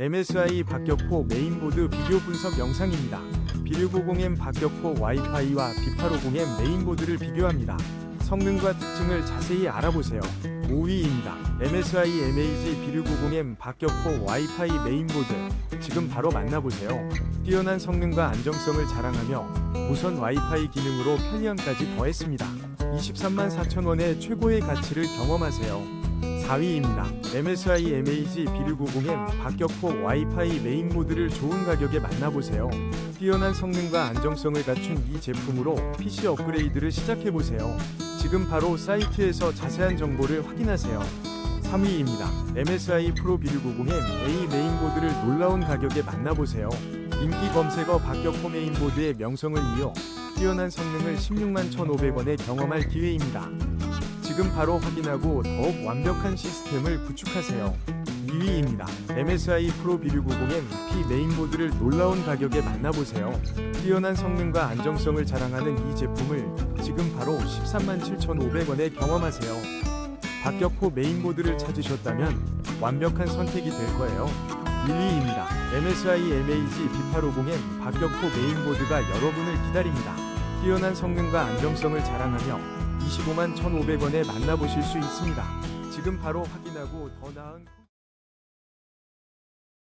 MSI 박격포 메인보드 비교 분석 영상입니다. B650M 박격포 와이파이와 B850M 메인보드를 비교합니다. 성능과 특징을 자세히 알아보세요. 5위입니다. MSI MAG B650M 박격포 와이파이 메인보드. 지금 바로 만나보세요. 뛰어난 성능과 안정성을 자랑하며 무선 와이파이 기능으로 편리함까지 더했습니다. 23만 4천원의 최고의 가치를 경험하세요. 4위입니다. MSI MAG B650M 박격포 와이파이 메인보드를 좋은 가격에 만나보세요. 뛰어난 성능과 안정성을 갖춘 이 제품으로 PC 업그레이드를 시작해보세요. 지금 바로 사이트에서 자세한 정보를 확인하세요. 3위입니다. MSI 프로 B650M A 메인보드를 놀라운 가격에 만나보세요. 인기 검색어 박격포 메인보드의 명성을 이어 뛰어난 성능을 16만 1,500원에 경험할 기회입니다. 지금 바로 확인하고 더욱 완벽한 시스템을 구축하세요. 2위입니다. MSI 프로 B650M P 메인보드를 놀라운 가격에 만나보세요. 뛰어난 성능과 안정성을 자랑하는 이 제품을 지금 바로 13만 7,500원에 경험하세요. 박격포 메인보드를 찾으셨다면 완벽한 선택이 될 거예요. 1위입니다. MSI MAG B850M 박격포 메인보드가 여러분을 기다립니다. 뛰어난 성능과 안정성을 자랑하며 25만 1,500원에 만나보실 수 있습니다. 지금 바로 확인하고 더 나은